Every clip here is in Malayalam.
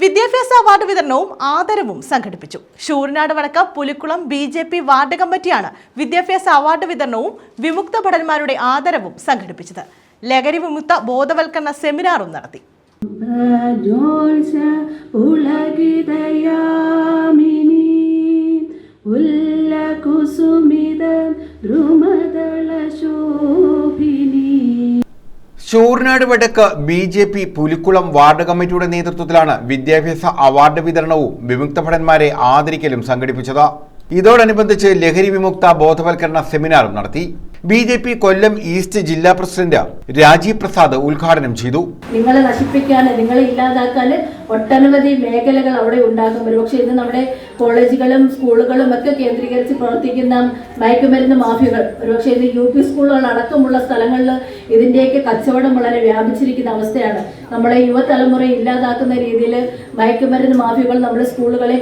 വിദ്യാഭ്യാസ അവാർഡ് വിതരണവും ആദരവും സംഘടിപ്പിച്ചു. Sooranad വടക്ക Pulikkulam B J P ward കമ്മിറ്റിയാണ് വിദ്യാഭ്യാസ അവാർഡ് വിതരണവും വിമുക്ത ഭടന്മാരുടെ ആദരവും സംഘടിപ്പിച്ചത്. ലഹരി വിമുക്ത ബോധവൽക്കരണ സെമിനാറും നടത്തി. ഉല്ല ഷൂർനാട് വടക്ക് B J P Pulikkulam ward കമ്മിറ്റിയുടെ നേതൃത്വത്തിലാണ് വിദ്യാഭ്യാസ അവാർഡ് വിതരണവും വിമുക്ത ഭടന്മാരെ ആദരിക്കലും സംഘടിപ്പിച്ചത്. ഇതോടനുബന്ധിച്ച് ലഹരി വിമുക്ത ബോധവൽക്കരണ സെമിനാറും നടത്തി. B J P Kollam east ജില്ലാ പ്രസിഡന്റ് രാജീവ് പ്രസാദ് ഉദ്ഘാടനം ചെയ്തു. നിങ്ങളെ നശിപ്പിക്കാൻ നിങ്ങളെ ഇല്ലാതാക്കാൻ ഒട്ടനവധി മേഖലകൾ അവിടെ ഉണ്ടാകും. ഒരുപക്ഷെ ഇന്ന് നമ്മുടെ കോളേജുകളും സ്കൂളുകളും ഒക്കെ കേന്ദ്രീകരിച്ച് പ്രവർത്തിക്കുന്ന മയക്കുമരുന്ന് മാഫിയകൾ ഒരുപക്ഷെ ഇന്ന് യു പി സ്കൂളുകൾ അടക്കമുള്ള സ്ഥലങ്ങളിൽ ഇതിന്റെയൊക്കെ കച്ചവടം വളരെ വ്യാപിച്ചിരിക്കുന്ന അവസ്ഥയാണ്. നമ്മളെ യുവതലമുറ ഇല്ലാതാക്കുന്ന രീതിയിൽ മയക്കുമരുന്ന് മാഫിയകൾ നമ്മുടെ സ്കൂളുകളെ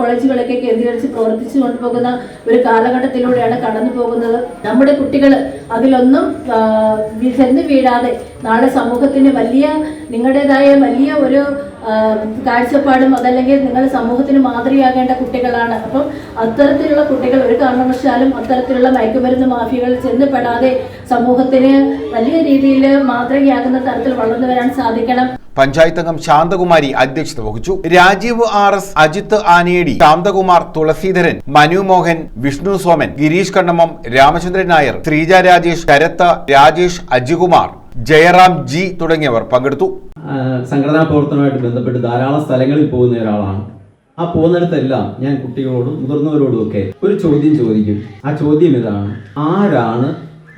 കോളേജുകളൊക്കെ കേന്ദ്രീകരിച്ച് പ്രവർത്തിച്ചു കൊണ്ടുപോകുന്ന ഒരു കാലഘട്ടത്തിലൂടെയാണ് കടന്നു പോകുന്നത് നമ്മുടെ കുട്ടികൾ അതിലൊന്നും ചെന്ന് വീഴാതെ നാളെ സമൂഹത്തിന് വലിയ നിങ്ങളുടേതായ വലിയ ഒരു കാഴ്ചപ്പാടും അതല്ലെങ്കിൽ നിങ്ങൾ സമൂഹത്തിന് മാതൃകയാകേണ്ട കുട്ടികളാണ്. അപ്പം അത്തരത്തിലുള്ള കുട്ടികൾ ഒരു കാരണവശാലും അത്തരത്തിലുള്ള മയക്കുമരുന്ന് മാഫിയകളിൽ ചെന്ന് പെടാതെ സമൂഹത്തിന് വലിയ രീതിയിൽ മാതൃകയാകുന്ന തരത്തിൽ വളർന്നു വരാൻ സാധിക്കണം. പഞ്ചായത്ത് അംഗം ശാന്തകുമാരി അധ്യക്ഷത വഹിച്ചു. Rajeev R S Ajith Anedi Santhakumar Thulaseedharan Manu Mohan Vishnu Soman Gireesh Kannamam Ramachandran Nair Sreeja Rajesh Sarath Rajesh Ajikumar Jayaram G തുടങ്ങിയവർ പങ്കെടുത്തു. സംഘടനാ പ്രവർത്തനവുമായിട്ട് ബന്ധപ്പെട്ട് ധാരാളം സ്ഥലങ്ങളിൽ പോകുന്ന ഒരാളാണ്. ആ പോകുന്നിടത്തെല്ലാം ഞാൻ കുട്ടികളോടും മുതിർന്നവരോടും ഒക്കെ ഒരു ചോദ്യം ചോദിക്കും. ആ ചോദ്യം ഇതാണ് ആരാണ്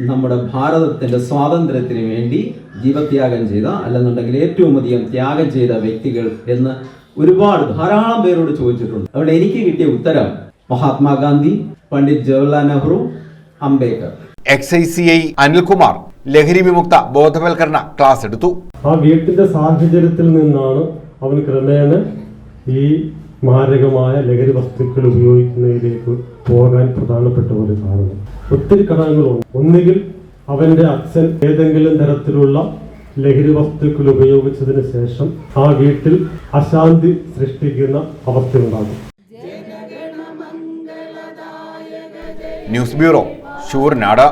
നമ്മുടെ ഭാരതത്തിന്റെ സ്വാതന്ത്ര്യത്തിന് വേണ്ടി ജീവത്യാഗം ചെയ്ത അല്ലെന്നുണ്ടെങ്കിൽ ഏറ്റവും അധികം ത്യാഗം ചെയ്ത വ്യക്തികൾ എന്ന് ഒരുപാട് ധാരാളം പേരോട് ചോദിച്ചിട്ടുണ്ട്. അവിടെ എനിക്ക് കിട്ടിയ ഉത്തരം Mahatma Gandhi Pandit Jawaharlal Nehru Ambedkar. Excise C I Anilkumar. ലഹരി വിമുക്ത ബോധവൽക്കരണ ക്ലാസ് എടുത്തു. ആ വീട്ടിന്റെ സാഹചര്യത്തിൽ നിന്നാണ് അവൻ ക്രമേണ ഈ മാരകമായ ലഹരി വസ്തുക്കൾ ഉപയോഗിക്കുന്നതിലേക്ക് പോകാൻ പ്രധാനപ്പെട്ട ഒരു കാരണം. ഒത്തിരി ഘടകങ്ങളുണ്ട്. ഒന്നുകിൽ അവന്റെ അച്ഛൻ ഏതെങ്കിലും തരത്തിലുള്ള ലഹരി വസ്തുക്കൾ ഉപയോഗിച്ചതിന് ശേഷം ആ വീട്ടിൽ അശാന്തി സൃഷ്ടിക്കുന്ന അവസ്ഥയുണ്ടാകും. News bureau Sooranad